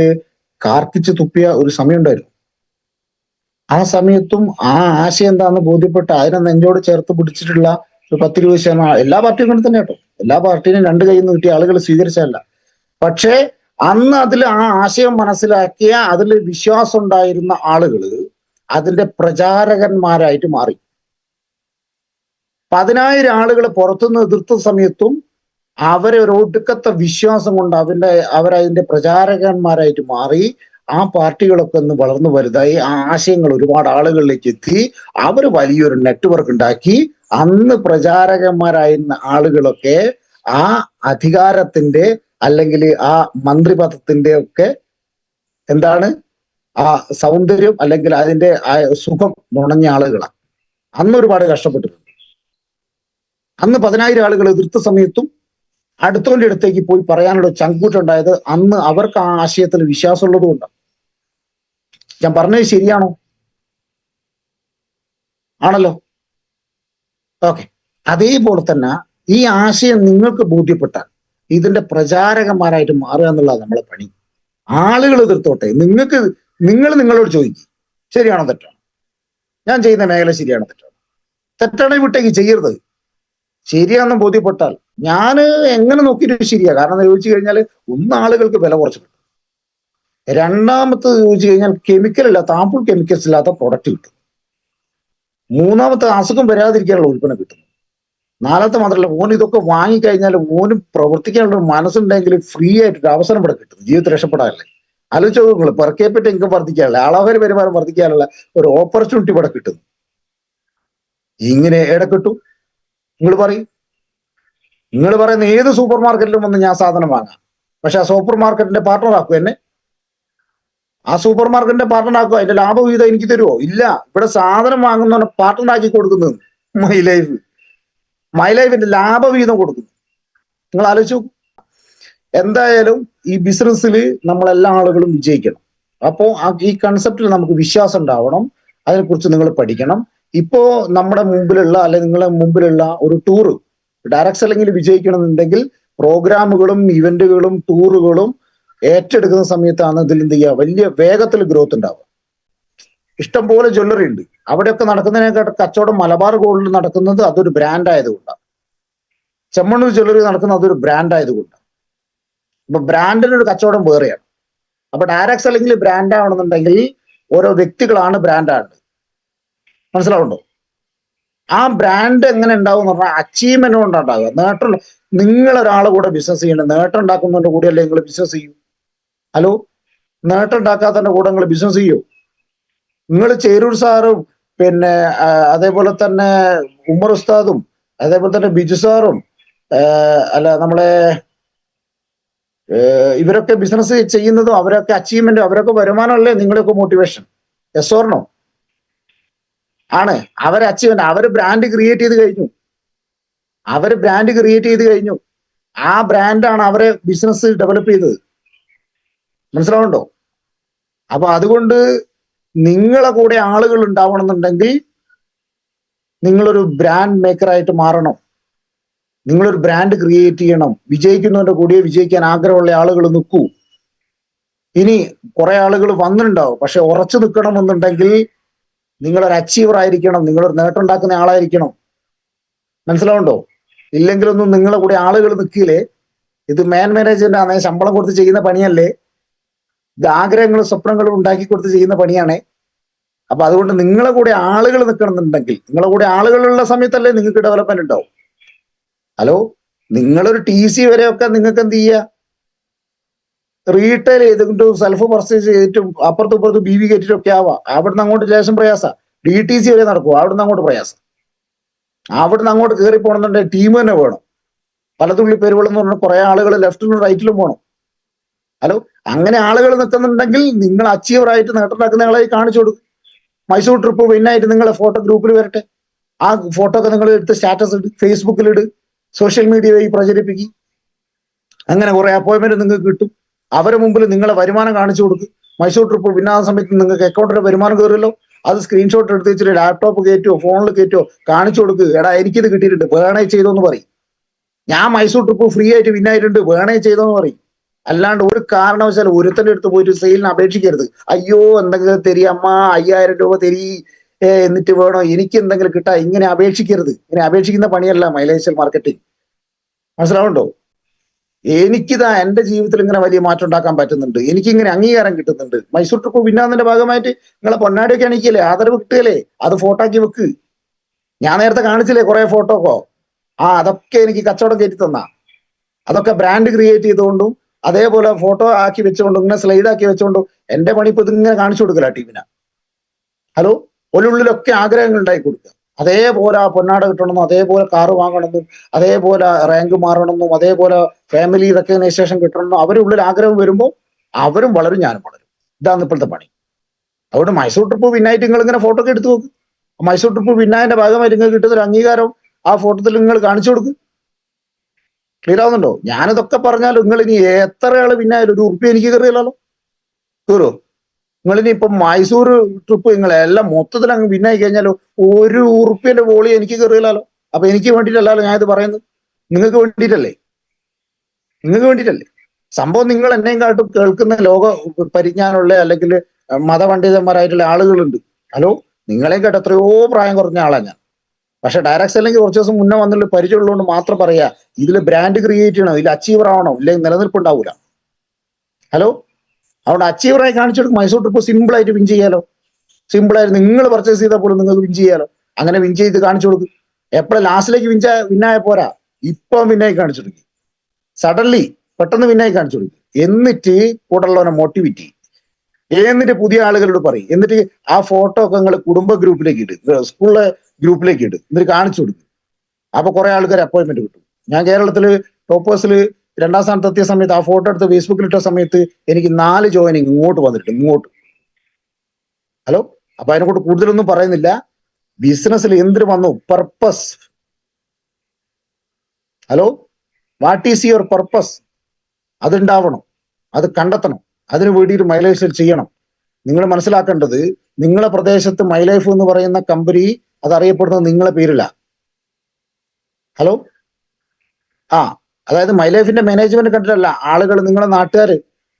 കാർക്കിച്ച് തുപ്പിയ ഒരു സമയം ഉണ്ടായിരുന്നു. ആ സമയത്തും ആ ആശയം എന്താന്ന് ബോധ്യപ്പെട്ട് അതിനെ നെഞ്ചോട് ചേർത്ത് പിടിച്ചിട്ടുള്ള ഒരു പത്തിരുപത് ശതമാനം എല്ലാ പാർട്ടിയും കൊണ്ട് തന്നെ കേട്ടോ. എല്ലാ പാർട്ടിയും രണ്ട് കയ്യിൽ നിന്ന് കിട്ടിയ ആളുകൾ സ്വീകരിച്ചല്ല പക്ഷേ അന്ന് അതിൽ ആ ആശയം മനസ്സിലാക്കിയ അതിൽ വിശ്വാസം ഉണ്ടായിരുന്ന ആളുകൾ അതിന്റെ പ്രചാരകന്മാരായിട്ട് മാറി. പതിനായിരം ആളുകൾ പുറത്തുനിന്ന് എതിർത്ത സമയത്തും അവരെ ഒരു ഒടുക്കത്തെ വിശ്വാസം കൊണ്ട് അവരുടെ അവരതിന്റെ പ്രചാരകന്മാരായിട്ട് മാറി ആ പാർട്ടികളൊക്കെ ഒന്ന് വളർന്നു വലുതായി. ആ ആശയങ്ങൾ ഒരുപാട് ആളുകളിലേക്ക് എത്തി. അവർ വലിയൊരു നെറ്റ്വർക്ക് ഉണ്ടാക്കി. അന്ന് പ്രചാരകന്മാരായിരുന്ന ആളുകളൊക്കെ ആ അധികാരത്തിന്റെ അല്ലെങ്കിൽ ആ മന്ത്രിപദത്തിന്റെ ഒക്കെ എന്താണ് ആ സൗന്ദര്യം അല്ലെങ്കിൽ അതിന്റെ ആ സുഖം നുണഞ്ഞ ആളുകളാണ് അന്ന് ഒരുപാട് കഷ്ടപ്പെട്ടിട്ടുണ്ട്. അന്ന് പതിനായിരം ആളുകൾ എതിർത്ത സമയത്തും അടുത്തവന്റെ അടുത്തേക്ക് പോയി പറയാനുള്ള ചങ്കൂറ്റുണ്ടായത് അന്ന് അവർക്ക് ആ ആശയത്തിൽ വിശ്വാസമുള്ളത് കൊണ്ടാണ് ഞാൻ പറഞ്ഞത് ശരിയാണോ? ആണല്ലോ? ഓക്കെ. അതേപോലെ തന്നെ ഈ ആശയം നിങ്ങൾക്ക് ബോധ്യപ്പെട്ടാൽ ഇതിന്റെ പ്രചാരകന്മാരായിട്ട് മാറുക എന്നുള്ളതാണ് നമ്മളെ പണി. ആളുകൾ എതിർത്തോട്ടെ. നിങ്ങൾക്ക് നിങ്ങൾ നിങ്ങളോട് ചോദിക്കും. ശരിയാണോ തെറ്റാണോ? ഞാൻ ചെയ്യുന്ന മേഖല ശരിയാണോ തെറ്റാണോ? തെറ്റാണെങ്കിൽ വിട്ടേക്ക് ചെയ്യരുത്. ശരിയാണെന്ന് ബോധ്യപ്പെട്ടാൽ ഞാൻ എങ്ങനെ നോക്കിയിട്ട് ശരിയാ. കാരണം ചോദിച്ചു കഴിഞ്ഞാൽ ഒന്ന് ആളുകൾക്ക് വില കുറച്ച് കിട്ടും രണ്ടാമത്തെ ചോദിച്ചു കഴിഞ്ഞാൽ കെമിക്കൽ ഇല്ലാത്ത ആപ്പിൾ കെമിക്കൽസ് ഇല്ലാത്ത പ്രൊഡക്റ്റ് കിട്ടും. മൂന്നാമത്തെ അസുഖം വരാതിരിക്കാനുള്ള ഉൽപ്പന്നം കിട്ടുന്നു നാലാമത്തെ മാത്രമല്ല ഓൻ ഇതൊക്കെ വാങ്ങിക്കഴിഞ്ഞാൽ ഓനും പ്രവർത്തിക്കാനുള്ള മനസ്സുണ്ടെങ്കിൽ ഫ്രീ ആയിട്ടൊരു അവസരം ഇവിടെ കിട്ടും. ജീവിതത്തിൽ രക്ഷപ്പെടാനല്ലേ. ആലോചിച്ച് നിങ്ങൾ പെർക്കേപ്പറ്റ് ഇൻകം വർദ്ധിക്കാനുള്ള ആളോഹര വരുമാനം വർദ്ധിക്കാനുള്ള ഒരു ഓപ്പർച്യൂണിറ്റി ഇവിടെ കിട്ടുന്നു ഇങ്ങനെ എവിടെ കിട്ടും? നിങ്ങൾ പറയും. നിങ്ങൾ പറയുന്ന ഏത് സൂപ്പർ മാർക്കറ്റിലും വന്ന് ഞാൻ സാധനം വാങ്ങാം. പക്ഷെ ആ സൂപ്പർ മാർക്കറ്റിന്റെ പാർട്ണർ ആക്കും എന്നെ. ആ സൂപ്പർ മാർക്കറ്റിന്റെ പാർട്ണർ ആക്കുക അതിന്റെ ലാഭവിഹിതം എനിക്ക് തരുമോ ഇല്ല. ഇവിടെ സാധനം വാങ്ങുന്നവനെ പാർട്ണർ ആക്കി കൊടുക്കുന്നത് മൈ ലൈഫ് മൈ ലൈഫിന്റെ ലാഭവിഹിതം കൊടുക്കുന്നു. നിങ്ങൾ ആലോചിച്ചു എന്തായാലും ഈ ബിസിനസ്സിൽ നമ്മളെല്ലാ ആളുകളും വിജയിക്കണം. അപ്പോൾ ഈ കൺസെപ്റ്റിൽ നമുക്ക് വിശ്വാസം ഉണ്ടാവണം. അതിനെക്കുറിച്ച് നിങ്ങൾ പഠിക്കണം. ഇപ്പോ നമ്മുടെ മുമ്പിലുള്ള അല്ലെ നിങ്ങളെ മുമ്പിലുള്ള ഒരു ടൂർ ഡയറക്ട് സെല്ലിങ്ങിൽ വിജയിക്കണമെന്നുണ്ടെങ്കിൽ പ്രോഗ്രാമുകളും ഇവന്റുകളും ടൂറുകളും ഏറ്റെടുക്കുന്ന സമയത്താണ് ഇതിൽ എന്ത് ചെയ്യുക? വലിയ വേഗത്തിൽ ഗ്രോത്ത് ഉണ്ടാവുക. ഇഷ്ടംപോലെ ജ്വല്ലറി ഉണ്ട്. അവിടെയൊക്കെ നടക്കുന്നതിനേക്കാട്ട് കച്ചവടം മലബാർ ഗോൾഡിൽ നടക്കുന്നത് അതൊരു ബ്രാൻഡ് ആയതുകൊണ്ടാണ്. ചെമ്മണ്ണൂർ ജ്വല്ലറി നടക്കുന്നത് അതൊരു ബ്രാൻഡ് ആയതുകൊണ്ടാണ്. അപ്പൊ ബ്രാൻഡിന് ഒരു കച്ചവടം വേറെയാണ്. അപ്പൊ ഡയറക്സ് അല്ലെങ്കിൽ ബ്രാൻഡ് ആവണമെന്നുണ്ടെങ്കിൽ ഓരോ വ്യക്തികളാണ് ബ്രാൻഡാണ്ട് മനസ്സിലാവുണ്ടോ ആ ബ്രാൻഡ് എങ്ങനെ ഉണ്ടാവും എന്ന് പറഞ്ഞാൽ അച്ചീവ്മെന്റ് കൊണ്ടുണ്ടാവുക. നേട്ടം നിങ്ങൾ ഒരാളെ കൂടെ ബിസിനസ് ചെയ്യണം. നേട്ടം ഉണ്ടാക്കുന്നതിന്റെ കൂടെയല്ലേ നിങ്ങൾ ബിസിനസ് ചെയ്യൂ. ഹലോ നേട്ടം ഉണ്ടാക്കാത്തതിന്റെ കൂടെ നിങ്ങൾ ബിസിനസ് ചെയ്യൂ. നിങ്ങൾ ചേരൂർ സാറും പിന്നെ അതേപോലെ തന്നെ ഉമർ ഉസ്താദും അതേപോലെ തന്നെ ബിജു സാറും അല്ല നമ്മളെ ഇവരൊക്കെ ബിസിനസ് ചെയ്യുന്നതും അവരൊക്കെ അച്ചീവ്മെന്റ് അവരൊക്കെ വരുമാനമല്ലേ നിങ്ങളൊക്കെ മോട്ടിവേഷൻ എസ് ഓർണോ ആണ്. അവരെ അച്ചീവ്മെന്റ് അവർ ബ്രാൻഡ് ക്രിയേറ്റ് ചെയ്ത് കഴിഞ്ഞു. അവർ ബ്രാൻഡ് ക്രിയേറ്റ് ചെയ്ത് കഴിഞ്ഞു. ആ ബ്രാൻഡാണ് അവരെ ബിസിനസ് ഡെവലപ്പ് ചെയ്തത്. മനസ്സിലാവുണ്ടോ അപ്പൊ അതുകൊണ്ട് നിങ്ങളെ കൂടെ ആളുകൾ ഉണ്ടാവണമെന്നുണ്ടെങ്കിൽ നിങ്ങളൊരു ബ്രാൻഡ് മേക്കറായിട്ട് മാറണം. നിങ്ങളൊരു ബ്രാൻഡ് ക്രിയേറ്റ് ചെയ്യണം. വിജയിക്കുന്നവന്റെ കൂടെ വിജയിക്കാൻ ആഗ്രഹമുള്ള ആളുകൾ നിൽക്കൂ. ഇനി കുറെ ആളുകൾ വന്നിട്ടുണ്ടാവും. പക്ഷെ ഉറച്ചു നിൽക്കണം നിൽക്കണമെന്നുണ്ടെങ്കിൽ നിങ്ങളൊരു അച്ചീവർ ആയിരിക്കണം. നിങ്ങളൊരു നേട്ടം ഉണ്ടാക്കുന്ന ആളായിരിക്കണം. മനസ്സിലാവുണ്ടോ ഇല്ലെങ്കിലൊന്നും നിങ്ങളെ കൂടെ ആളുകൾ നിൽക്കില്ലേ? ഇത് മാൻ മാനേജ്മെന്റ് ആണ്. ശമ്പളം കൊടുത്ത് ചെയ്യുന്ന പണിയല്ലേ? ഇത് ആഗ്രഹങ്ങളും സ്വപ്നങ്ങളും ഉണ്ടാക്കി കൊടുത്ത് ചെയ്യുന്ന പണിയാണേ. അപ്പൊ അതുകൊണ്ട് നിങ്ങളെ കൂടെ ആളുകൾ നിൽക്കണമെന്നുണ്ടെങ്കിൽ നിങ്ങളെ കൂടെ ആളുകളുള്ള സമയത്തല്ലേ നിങ്ങൾക്ക് ഡെവലപ്മെന്റ് ഉണ്ടാവും. ഹലോ നിങ്ങളൊരു ടി സി വരെയൊക്കെ നിങ്ങൾക്ക് എന്ത് ചെയ്യുക റീറ്റെയിൽ ചെയ്തിട്ടും സെൽഫ് പർച്ചേസ് ചെയ്തിട്ടും അപ്പുറത്തും ഇപ്പുറത്തും ബി വി കയറ്റിട്ടും ഒക്കെ ആവാം. അവിടുന്ന് അങ്ങോട്ട് ലേശം പ്രയാസ. ഡി ടി സി വരെ നടക്കുക അവിടുന്ന് അങ്ങോട്ട് പ്രയാസം. അവിടുന്ന് അങ്ങോട്ട് കയറി പോകണമെന്നുണ്ടെങ്കിൽ ടീം തന്നെ വേണം. പലതുള്ളി എന്ന് പറഞ്ഞാൽ കുറെ ആളുകൾ ലെഫ്റ്റിലും റൈറ്റിലും പോകണം ഹലോ അങ്ങനെ ആളുകൾ നിൽക്കുന്നുണ്ടെങ്കിൽ നിങ്ങൾ അച്ചീവറായിട്ട് നേട്ടമുണ്ടാക്കുന്ന ആളായി കാണിച്ചു കൊടുക്കും. മൈസൂർ ട്രിപ്പ് വിന്നായിട്ട് നിങ്ങളെ ഫോട്ടോ ഗ്രൂപ്പിൽ വരട്ടെ. ആ ഫോട്ടോ ഒക്കെ നിങ്ങൾ എടുത്ത് സ്റ്റാറ്റസ് ഇട്ട് ഫേസ്ബുക്കിൽ ഇട്. സോഷ്യൽ മീഡിയ വഴി പ്രചരിപ്പിക്കും. അങ്ങനെ കുറെ അപ്പോയിന്റ്മെന്റ് നിങ്ങൾക്ക് കിട്ടും. അവരെ മുമ്പിൽ നിങ്ങളെ വരുമാനം കാണിച്ചു കൊടുക്കും. മൈസൂർ ട്രിപ്പ് വിന്നാകുന്ന സമയത്ത് നിങ്ങൾക്ക് അക്കൗണ്ടിന്റെ വരുമാനം കയറുമല്ലോ അത് സ്ക്രീൻഷോട്ട് എടുത്ത് വെച്ചിട്ട് ലാപ്ടോപ്പ് കയറ്റോ ഫോണിൽ കയറ്റോ കാണിച്ചു കൊടുക്കുക എടാ എനിക്കിത് കിട്ടിയിട്ടുണ്ട്. വേണേ ചെയ്തോന്ന് പറയും. ഞാൻ മൈസൂർ ട്രിപ്പ് ഫ്രീ ആയിട്ട് വിന്നായിട്ടുണ്ട് വേണേ ചെയ്തോന്ന് പറയും. അല്ലാണ്ട് ഒരു കാരണവശാലും ഒരുത്തന്റെ അടുത്ത് പോയിട്ട് സെയിലിന് അപേക്ഷിക്കരുത്. അയ്യോ എന്തെങ്കിലും തരി അമ്മ അയ്യായിരം രൂപ തരി. എന്നിട്ട് വേണോ? എനിക്ക് എന്തെങ്കിലും കിട്ടാ. ഇങ്ങനെ അപേക്ഷിക്കരുത്. ഇങ്ങനെ അപേക്ഷിക്കുന്ന പണിയല്ല മൈലേഷ്യൽ മാർക്കറ്റിംഗ്. മനസ്സിലാവുണ്ടോ എനിക്കിതാ എന്റെ ജീവിതത്തിൽ ഇങ്ങനെ വലിയ മാറ്റം ഉണ്ടാക്കാൻ പറ്റുന്നുണ്ട്. എനിക്ക് ഇങ്ങനെ അംഗീകാരം കിട്ടുന്നുണ്ട്. മൈസൂർ ട്രിപ്പ് വിന്നാന്നതിന്റെ ഭാഗമായിട്ട് നിങ്ങളെ പൊന്നാടിയൊക്കെ അണിക്കല്ലേ ആദരവ് കിട്ടുകയല്ലേ? അത് ഫോട്ടോ ആക്കി വെക്ക്. ഞാൻ നേരത്തെ കാണിച്ചില്ലേ കുറെ ഫോട്ടോക്കോ? ആ അതൊക്കെ എനിക്ക് കച്ചവടം കയറ്റി തന്ന. അതൊക്കെ ബ്രാൻഡ് ക്രിയേറ്റ് ചെയ്തുകൊണ്ടും അതേപോലെ ഫോട്ടോ ആക്കി വെച്ചുകൊണ്ടും ഇങ്ങനെ സ്ലൈഡ് ആക്കി വെച്ചുകൊണ്ടും എന്റെ പണി ഇപ്പൊ ഇതിങ്ങനെ കാണിച്ചു കൊടുക്കല ടീമിന്. ഹലോ? ഒലുള്ളിലൊക്കെ ആഗ്രഹങ്ങൾ ഉണ്ടായി കൊടുക്കുക. അതേപോലെ ആ പൊന്നാട കിട്ടണമെന്നും അതേപോലെ കാറ് വാങ്ങണമെന്നും അതേപോലെ റാങ്ക് മാറണമെന്നും അതേപോലെ ഫാമിലി റെക്കഗ്നൈസേഷൻ കിട്ടണമെന്നും അവരുടെ ഉള്ളിൽ ആഗ്രഹം വരുമ്പോൾ അവരും വളരും ഞാനും വളരും. ഇതാണ് ഇപ്പോഴത്തെ പണി. അതുകൊണ്ട് മൈസൂർ ട്രിപ്പ് വിന്നായിട്ട് നിങ്ങൾ ഇങ്ങനെ ഫോട്ടോ ഒക്കെ എടുത്തു നോക്ക്. മൈസൂർ ട്രിപ്പ് വിന്നായതിന്റെ ഭാഗമായിട്ട് നിങ്ങൾക്ക് കിട്ടുന്ന ഒരു അംഗീകാരം ആ ഫോട്ടോത്തിൽ നിങ്ങൾ കാണിച്ചു കൊടുക്കും. ക്ലിയർ ആവുന്നുണ്ടോ? ഞാനിതൊക്കെ പറഞ്ഞാൽ നിങ്ങൾ ഇനി എത്ര വിന്നായാലും ഒരു ഉറുപ്പ് എനിക്ക് കയറിയല്ലോ. കയറോ ഇനി മൈസൂർ ട്രിപ്പ് നിങ്ങൾ എല്ലാം മൊത്തത്തിൽ അങ്ങ് വിന്നായി കഴിഞ്ഞാലോ? ഒരു ഉറുപ്പ്യന്റെ വോളി എനിക്ക് കയറിയില്ലാലോ? അപ്പൊ എനിക്ക് വേണ്ടിയിട്ടല്ലല്ലോ ഞാൻ ഇത് പറയുന്നത്? നിങ്ങൾക്ക് വേണ്ടിയിട്ടല്ലേ? നിങ്ങൾക്ക് വേണ്ടിയിട്ടല്ലേ? സംഭവം നിങ്ങൾ എന്നെയും കാട്ടും കേൾക്കുന്ന ലോക പരിജ്ഞാനമുള്ള അല്ലെങ്കിൽ മതപണ്ഡിതന്മാരായിട്ടുള്ള ആളുകളുണ്ട്. ഹലോ നിങ്ങളെയും കേട്ട് എത്രയോ പ്രായം കുറഞ്ഞ ആളാണ് ഞാൻ. പക്ഷെ ഡയറക്റ്റ് അല്ലെങ്കിൽ കുറച്ച് ദിവസം മുന്നേ വന്നുള്ള പരിചയമുള്ളതുകൊണ്ട് മാത്രം പറയാ ഇതിൽ ബ്രാൻഡ് ക്രിയേറ്റ് ചെയ്യണം ഇതിൽ അച്ചീവർ ആവണം ഇല്ലെങ്കിൽ നിലനിൽപ്പുണ്ടാവൂല ഹലോ അതുകൊണ്ട് അച്ചീവറായി കാണിച്ചെടുക്കും. മൈസൂർ ട്രിപ്പ് സിമ്പിൾ ആയിട്ട് വിൻ ചെയ്യാലോ. സിമ്പിൾ ആയിട്ട് നിങ്ങൾ പർച്ചേസ് ചെയ്താൽ പോലും നിങ്ങൾക്ക് വിൻ ചെയ്യാലോ. അങ്ങനെ വിൻ ചെയ്ത് കാണിച്ചു കൊടുക്കും. എപ്പോഴും ലാസ്റ്റിലേക്ക് വിൻ വിന്നായ പോരാ? ഇപ്പം വിന്നായി കാണിച്ചു കൊടുക്കും. സഡൻലി പെട്ടെന്ന് വിന്നായി കാണിച്ചു കൊടുക്കും. എന്നിട്ട് കൂടെയുള്ളവനെ മോട്ടിവേറ്റ് എന്നിട്ട് പുതിയ ആളുകളോട് പറയും. എന്നിട്ട് ആ ഫോട്ടോ ഒക്കെ നിങ്ങൾ കുടുംബ ഗ്രൂപ്പിലേക്ക് ഇട്. സ്കൂളിലെ ഗ്രൂപ്പിലേക്ക് ഇട്. എന്നിട്ട് കാണിച്ചു കൊടുക്കും. അപ്പൊ കുറെ ആൾക്കാർ അപ്പോയിന്റ്മെന്റ് കിട്ടും. ഞാൻ കേരളത്തിൽ ടോപ്പേഴ്സിൽ രണ്ടാം സ്ഥാനത്ത് എത്തിയ സമയത്ത് ആ ഫോട്ടോ എടുത്ത് ഫേസ്ബുക്കിൽ ഇട്ട സമയത്ത് എനിക്ക് നാല് ജോയിനിങ് ഇങ്ങോട്ട് വന്നിട്ടുണ്ട് ഇങ്ങോട്ട്. ഹലോ അപ്പൊ അതിനെക്കൊണ്ട് കൂടുതലൊന്നും പറയുന്നില്ല. ബിസിനസ്സിൽ എന്തിനു വന്നു? Purpose hello what is your purpose അതുണ്ടാവണം അത് കണ്ടെത്തണം അതിനു വേണ്ടിയിട്ട് മൈലൈഫ് ചെയ്യണം. നിങ്ങൾ മനസ്സിലാക്കേണ്ടത് നിങ്ങളെ പ്രദേശത്ത് മൈലൈഫ് എന്ന് പറയുന്ന കമ്പനി അത് അറിയപ്പെടുന്നത് നിങ്ങളെ പേരില്ല ഹലോ ആ അതായത് മൈ ലൈഫിന്റെ മാനേജ്മെന്റ് കണ്ടിട്ടല്ല ആളുകൾ നിങ്ങളെ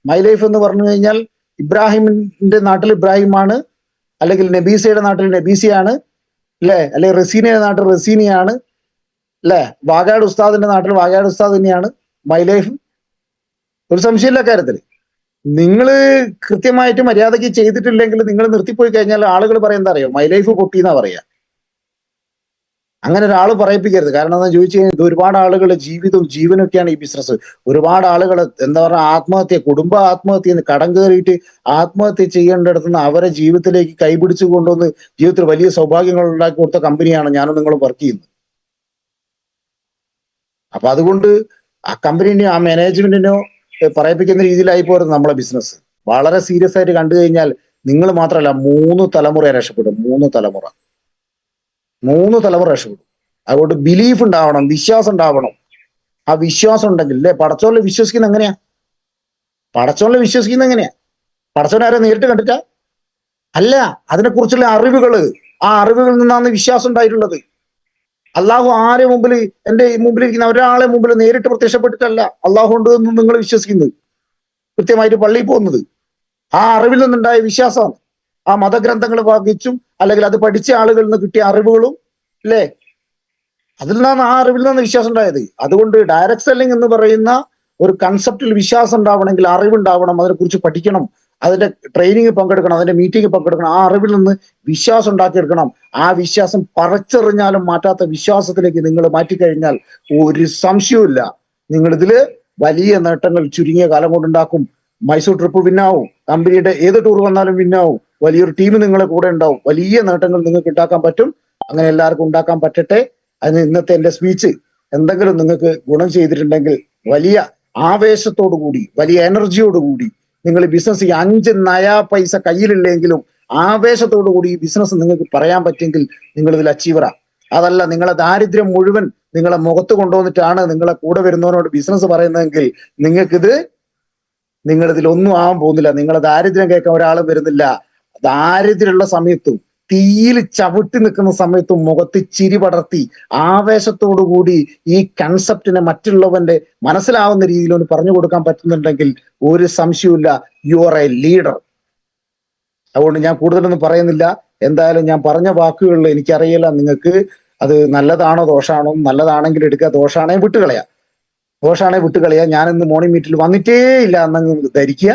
മൈ ലൈഫ് എന്ന് പറഞ്ഞു കഴിഞ്ഞാൽ ഇബ്രാഹിമിന്റെ നാട്ടിൽ ഇബ്രാഹിമാണ് അല്ലെങ്കിൽ നബീസയുടെ നാട്ടിൽ നബീസയാണ് അല്ലെ? അല്ലെങ്കിൽ റസീനയുടെ നാട്ടിൽ റസീനിയാണ് അല്ലെ? വാഗാട് ഉസ്താദിന്റെ നാട്ടിൽ വാഗാട് ഉസ്താദ് തന്നെയാണ് മൈ ലൈഫ് ഒരു സംശയമില്ല കാര്യത്തിൽ നിങ്ങൾ കൃത്യമായിട്ട് മര്യാദയ്ക്ക് ചെയ്തിട്ടില്ലെങ്കിൽ നിങ്ങൾ നിർത്തിപ്പോയി കഴിഞ്ഞാൽ ആളുകൾ പറയുന്നതറിയോ മൈ ലൈഫ് പൊട്ടി എന്നാ പറയാ. അങ്ങനെ ഒരാൾ പറയിപ്പിക്കരുത്. കാരണം എന്താ ചോദിച്ചു കഴിഞ്ഞാൽ ഇത് ഒരുപാട് ആളുകളുടെ ജീവിതവും ജീവനൊക്കെയാണ് ഈ ബിസിനസ് ഒരുപാട് ആളുകൾ എന്താ പറയുക ആത്മഹത്യ കുടുംബ ആത്മഹത്യ കടം കയറിയിട്ട് ആത്മഹത്യ ചെയ്യേണ്ടടുത്ത് നിന്ന് അവരെ ജീവിതത്തിലേക്ക് കൈപിടിച്ചു കൊണ്ടുവന്ന് ജീവിതത്തിൽ വലിയ സൗഭാഗ്യങ്ങൾ ഉണ്ടാക്കി കൊടുത്ത കമ്പനിയാണ് ഞാനും നിങ്ങളും വർക്ക് ചെയ്യുന്നത്. അപ്പൊ അതുകൊണ്ട് ആ കമ്പനിനെയോ ആ മാനേജ്മെന്റിനോ പറയിപ്പിക്കുന്ന രീതിയിലായി പോരുന്നത് നമ്മളെ ബിസിനസ് വളരെ സീരിയസ് ആയിട്ട് കണ്ടു കഴിഞ്ഞാൽ നിങ്ങൾ മാത്രമല്ല മൂന്ന് തലമുറയെ രക്ഷപ്പെടും. മൂന്ന് തലമുറ. മൂന്ന് തലമുറ രക്ഷപ്പെടും അതുകൊണ്ട് ബിലീഫ് ഉണ്ടാവണം വിശ്വാസം ഉണ്ടാവണം. ആ വിശ്വാസം ഉണ്ടെങ്കിൽ അല്ലെ പടച്ചോളിൽ വിശ്വസിക്കുന്ന എങ്ങനെയാ? പടച്ചോളിൽ വിശ്വസിക്കുന്ന എങ്ങനെയാ? പടച്ചോനെ ആരെ നേരിട്ട് കണ്ടിട്ടാ? അല്ല അതിനെക്കുറിച്ചുള്ള അറിവുകൾ. ആ അറിവുകളിൽ നിന്നാണ് വിശ്വാസം ഉണ്ടായിട്ടുള്ളത്. അള്ളാഹു ആരെ മുമ്പിൽ എന്റെ മുമ്പിൽ ഇരിക്കുന്ന ഒരാളെ മുമ്പിൽ നേരിട്ട് പ്രത്യക്ഷപ്പെട്ടിട്ടല്ല അള്ളാഹു ഉണ്ട് എന്ന് നിങ്ങൾ വിശ്വസിക്കുന്നത്. കൃത്യമായിട്ട് പള്ളിയിൽ പോകുന്നത്. ആ അറിവിൽ നിന്നുണ്ടായ വിശ്വാസമാണ്. ആ മതഗ്രന്ഥങ്ങൾ വാങ്ങിച്ചും അല്ലെങ്കിൽ അത് പഠിച്ച ആളുകളിൽ നിന്ന് കിട്ടിയ അറിവുകളും അല്ലേ അതിൽ നിന്നാണ് ആ അറിവിൽ നിന്ന് വിശ്വാസം ഉണ്ടായത്. അതുകൊണ്ട് ഡയറക്ട് സെല്ലിംഗ് എന്ന് പറയുന്ന ഒരു കൺസെപ്റ്റിൽ വിശ്വാസം ഉണ്ടാവണമെങ്കിൽ അറിവുണ്ടാവണം അതിനെക്കുറിച്ച് പഠിക്കണം അതിന്റെ ട്രെയിനിങ് പങ്കെടുക്കണം അതിന്റെ മീറ്റിംഗ് പങ്കെടുക്കണം ആ അറിവിൽ നിന്ന് വിശ്വാസം ഉണ്ടാക്കിയെടുക്കണം. ആ വിശ്വാസം പറച്ചെറിഞ്ഞാലും മാറ്റാത്ത വിശ്വാസത്തിലേക്ക് നിങ്ങൾ മാറ്റിക്കഴിഞ്ഞാൽ ഒരു സംശയവുമില്ല. നിങ്ങൾ ഇതിൽ വലിയ നേട്ടങ്ങൾ ചുരുങ്ങിയ കാലം കൊണ്ടുണ്ടാക്കും. മൈസൂർ ട്രിപ്പ് വിന്നാവും കമ്പനിയുടെ ഏത് ടൂർ വന്നാലും വിന്നാവും വലിയൊരു ടീം നിങ്ങളെ കൂടെ ഉണ്ടാവും. വലിയ നേട്ടങ്ങൾ നിങ്ങൾക്ക് ഉണ്ടാക്കാൻ പറ്റും. അങ്ങനെ എല്ലാവർക്കും ഉണ്ടാക്കാൻ പറ്റട്ടെ. അതിന് ഇന്നത്തെ എന്റെ സ്പീച്ച് എന്തെങ്കിലും നിങ്ങൾക്ക് ഗുണം ചെയ്തിട്ടുണ്ടെങ്കിൽ വലിയ ആവേശത്തോടു കൂടി വലിയ എനർജിയോട് കൂടി നിങ്ങൾ ബിസിനസ് ഈ അഞ്ച് നയാ പൈസ കയ്യിലില്ലെങ്കിലും ആവേശത്തോടു കൂടി ഈ ബിസിനസ് നിങ്ങൾക്ക് പറയാൻ പറ്റുമെങ്കിൽ നിങ്ങൾ ഇതിൽ അച്ചീവറാ അതല്ല നിങ്ങളെ ദാരിദ്ര്യം മുഴുവൻ നിങ്ങളെ മുഖത്ത് കൊണ്ടുവന്നിട്ടാണ് നിങ്ങളെ കൂടെ വരുന്നവനോട് ബിസിനസ് പറയുന്നതെങ്കിൽ നിങ്ങൾക്കിത് നിങ്ങളിതിൽ ഒന്നും ആവാൻ പോകുന്നില്ല. നിങ്ങളെ ദാരിദ്ര്യം കേൾക്കാൻ ഒരാളും വരുന്നില്ല. ദാരിദ്ര്യമുള്ള സമയത്തും തീയിൽ ചവിട്ടി നിൽക്കുന്ന സമയത്തും മുഖത്ത് ചിരി പടർത്തി കൂടി ഈ കൺസെപ്റ്റിനെ മറ്റുള്ളവന്റെ മനസ്സിലാവുന്ന രീതിയിൽ ഒന്ന് പറഞ്ഞു കൊടുക്കാൻ പറ്റുന്നുണ്ടെങ്കിൽ ഒരു സംശയവുമില്ല. യു ആർ എ ലീഡർ അതുകൊണ്ട് ഞാൻ കൂടുതലൊന്നും പറയുന്നില്ല. എന്തായാലും ഞാൻ പറഞ്ഞ വാക്കുകളിൽ എനിക്കറിയില്ല നിങ്ങൾക്ക് അത് നല്ലതാണോ ദോഷമാണോ നല്ലതാണെങ്കിൽ എടുക്കുക. ദോഷാണെ വിട്ടുകളയാ. ദോഷാണെ വിട്ടുകളയാ. ഞാൻ ഇന്ന് മോർണിംഗ് മീറ്റിൽ വന്നിട്ടേ ഇല്ല എന്നങ്ങ് ധരിക്കുക.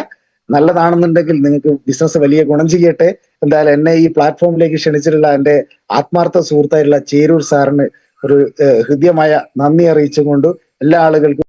നല്ലതാണെന്നുണ്ടെങ്കിൽ നിങ്ങൾക്ക് ബിസിനസ് വലിയ ഗുണം ചെയ്യട്ടെ. എന്തായാലും എന്നെ ഈ പ്ലാറ്റ്ഫോമിലേക്ക് ക്ഷണിച്ചിട്ടുള്ള എന്റെ ആത്മാർത്ഥ സുഹൃത്തായിട്ടുള്ള ചേരൂർ സാറിന് ഒരു ഹൃദ്യമായ നന്ദി അറിയിച്ചുകൊണ്ട് എല്ലാ ആളുകൾക്കും